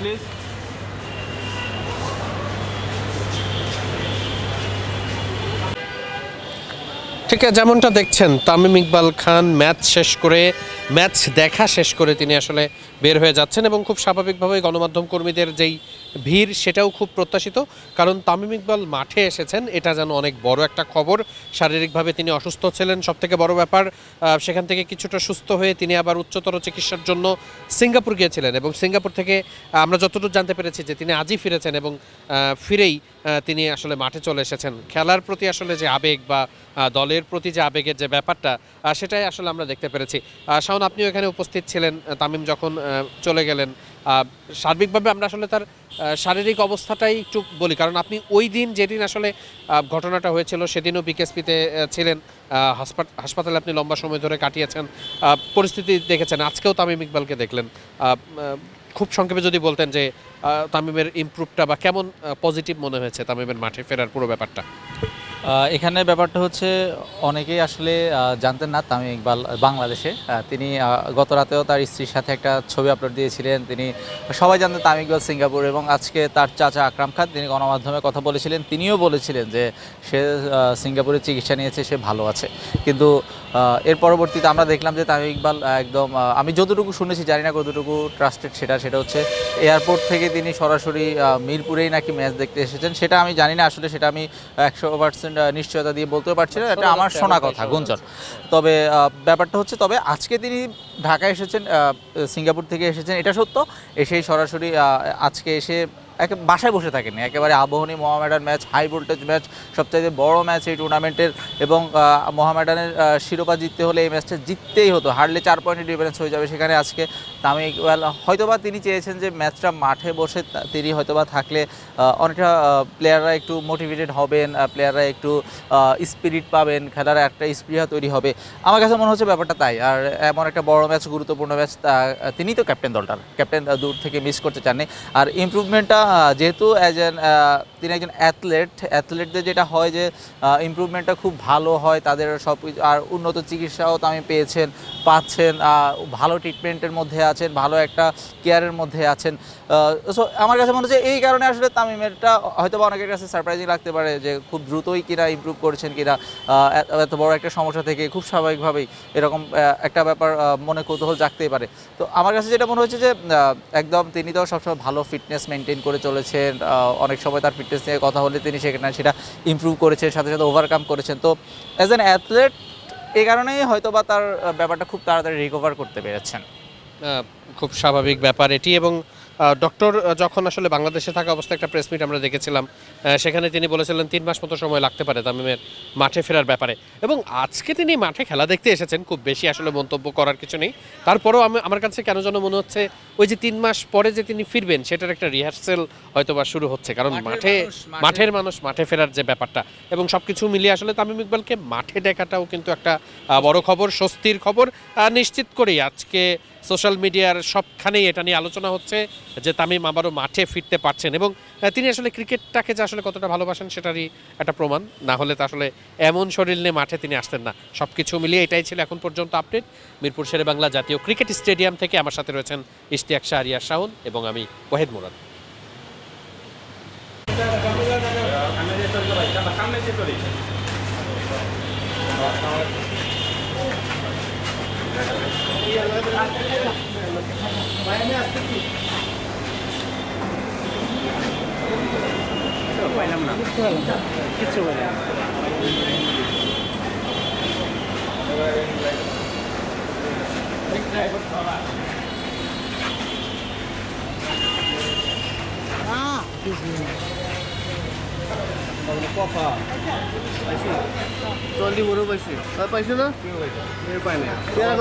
Please ঠিক আছে, যেমনটা দেখছেন, তামিম ইকবাল খান ম্যাচ শেষ করে, ম্যাচ দেখা শেষ করে তিনি আসলে বের হয়ে যাচ্ছেন এবং খুব স্বাভাবিকভাবেই গণমাধ্যম কর্মীদের যেই ভিড় সেটাও খুব প্রত্যাশিত, কারণ তামিম ইকবাল মাঠে এসেছেন, এটা যেন অনেক বড় একটা খবর। শারীরিকভাবে তিনি অসুস্থ ছিলেন সব থেকে বড় ব্যাপার সেখান থেকে কিছুটা সুস্থ হয়ে তিনি আবার উচ্চতর চিকিৎসার জন্য সিঙ্গাপুর গিয়েছিলেন এবং সিঙ্গাপুর থেকে আমরা যতটুকু জানতে পেরেছি যে তিনি আজই ফিরেছেন এবং ফিরেই তিনি আসলে মাঠে চলে এসেছেন। খেলার প্রতি আসলে যে আবেগ বা দলের প্রতি যে আবেগের যে ব্যাপারটা সেটাই আসলে আমরা দেখতে পেরেছি। শাওন, আপনিও এখানে উপস্থিত ছিলেন তামিম যখন চলে গেলেন সার্বিকভাবে আমরা আসলে তার শারীরিক অবস্থাটাই একটু বলি, কারণ আপনি ওই দিন যেদিন আসলে ঘটনাটা হয়েছিল, সেদিনও বিকেএসপিতে ছিলেন হাসপাতালে আপনি লম্বা সময় ধরে কাটিয়েছেন পরিস্থিতি দেখেছেন, আজকেও তামিম ইকবালকে দেখলেন খুব সংক্ষেপে যদি বলতেন যে তামিমের ইম্প্রুভটা বা কেমন পজিটিভ মনে হয়েছে তামিমের মাঠে ফেরার পুরো ব্যাপারটা? এখানে ব্যাপারটা হচ্ছে অনেকেই আসলে জানতেন না তামিম ইকবাল বাংলাদেশে। তিনি গত রাতেও তার স্ত্রীর সাথে একটা ছবি আপলোড দিয়েছিলেন। তিনি সবাই জানতেন তামিম ইকবাল সিঙ্গাপুর এবং আজকে তার চাচা আকরাম খান, তিনি গণমাধ্যমে কথা বলেছিলেন। তিনিও বলেছিলেন যে সে সিঙ্গাপুরে চিকিৎসা নিয়েছে, সে ভালো আছে। কিন্তু এর পরবর্তীতে আমরা দেখলাম যে তামিম ইকবাল একদম আমি যতটুকু শুনেছি, জানি না কতটুকু ট্রাস্টেড সেটা সেটা হচ্ছে এয়ারপোর্ট থেকে তিনি সরাসরি মিরপুরেই নাকি ম্যাচ দেখতে এসেছেন, সেটা আমি জানি না। আসলে সেটা আমি একশো পার্সেন্ট নিশ্চয়তা দিয়ে বলতেও পারছি না এটা আমার শোনা কথা গুঞ্জন। তবে ব্যাপারটা হচ্ছে তবে আজকে তিনি ঢাকায় এসেছেন সিঙ্গাপুর থেকে এসেছেন এটা সত্য। এসেই সরাসরি আজকে এসে একে বাসায় বসে থাকেনি। একেবারে Abahani Mohammedan match high voltage match সবচাইতে বড় ম্যাচ এই টুর্নামেন্টের এবং মোহামেডানের শিরোপা জিততে হলে এই ম্যাচটা জিততেই হতো। হারলে চার পয়েন্টের ডিফারেন্স হয়ে যাবে সেখানে আজকে। তামিম ইকবাল হয়তোবা তিনি চেয়েছেন যে ম্যাচটা মাঠে বসে তিনি হয়তোবা থাকলে অনেকটা প্লেয়াররা একটু মোটিভেটেড হবেন প্লেয়াররা একটু স্পিরিট পাবেন, খেলার একটা স্পৃহা তৈরি হবে। আমার কাছে মনে হচ্ছে ব্যাপারটা তাই। আর এমন একটা বড় ম্যাচ, গুরুত্বপূর্ণ ম্যাচ তিনি তো ক্যাপ্টেন দলটার। ক্যাপ্টেন দূর থেকে মিস করতে চাননি। আর ইমপ্রুভমেন্টটা যেহেতু অ্যাজ এন তিনি একজন অ্যাথলেট অ্যাথলেটদের যেটা হয় যে ইমপ্রুভমেন্টটা খুব ভালো হয়, তাদের সব আর উন্নত চিকিৎসাও তামি পেয়েছেন, পাচ্ছেন ভালো ট্রিটমেন্টের মধ্যে আছেন, ভালো একটা কেয়ারের মধ্যে আছেন। সো আমার কাছে মনে হচ্ছে এই কারণে আসলে তামিমেরটা হয়তো বা অনেকের কাছে সারপ্রাইজিং লাগতে পারে যে, খুব দ্রুতই কিনা ইমপ্রুভ করছেন কিনা এত- বড় একটা সমস্যা থেকে খুব স্বাভাবিকভাবেই এরকম একটা ব্যাপার মনে কৌতূহল জাগতেই পারে। তো আমার কাছে যেটা মনে হচ্ছে যে একদম তিনি তো সবসময় ভালো ফিটনেস মেনটেন করে চলেছেন অনেক সময় তার নিয়ে কথা হলে তিনি সেখানে সেটা ইম্প্রুভ করেছেন, সাথে সাথে ওভারকাম করেছেন। তো অ্যাজ অ্যান অ্যাথলেট এ কারণেই হয়তো বা তার ব্যাপারটা খুব তাড়াতাড়ি রিকভার করতে পেরেছেন। খুব স্বাভাবিক ব্যাপার এটি এবং ডক্টর যখন আসলে বাংলাদেশে থাকা অবস্থায় একটা প্রেস মিট আমরা দেখেছিলাম সেখানে তিনি বলেছিলেন তিন মাস মতো সময় লাগতে পারে তামিমের মাঠে ফেরার ব্যাপারে। এবং আজকে তিনি মাঠে খেলা দেখতে এসেছেন খুব বেশি আসলে মন্তব্য করার কিছু নেই। তারপরেও আমি আমার কাছে কেন যেন মনে হচ্ছে ওই যে তিন মাস পরে যে তিনি ফিরবেন সেটার একটা রিহার্সেল হয়তো বা শুরু হচ্ছে। কারণ মাঠে মাঠের- মানুষ মাঠে ফেরার যে ব্যাপারটা। এবং সব কিছু মিলিয়ে আসলে তামিম ইকবালকে মাঠে দেখাটাও কিন্তু একটা বড় খবর স্বস্তির খবর। নিশ্চিত করেই আজকে সোশ্যাল মিডিয়ার সবখানেই এটা নিয়ে আলোচনা হচ্ছে যে তামিম আবারও মাঠে ফিরতে পারছেন এবং তিনি আসলে ক্রিকেটটাকে যে আসলে কতটা ভালোবাসেন সেটারই একটা প্রমাণ। না হলে তো আসলে এমন শরীর নিয়ে মাঠে তিনি আসতেন না। সব কিছু মিলিয়ে এটাই ছিল এখন পর্যন্ত আপডেট। মিরপুর শেরে বাংলা জাতীয় ক্রিকেট স্টেডিয়াম থেকে আমার সাথে রয়েছেন ইশতিয়াক শাহ আরিয়া শাহুন এবং আমি ওয়াহেদ মুরাদ। টোয়েন্টি ফোরও পাইছি। আর পাইছো না? পাই না কেনা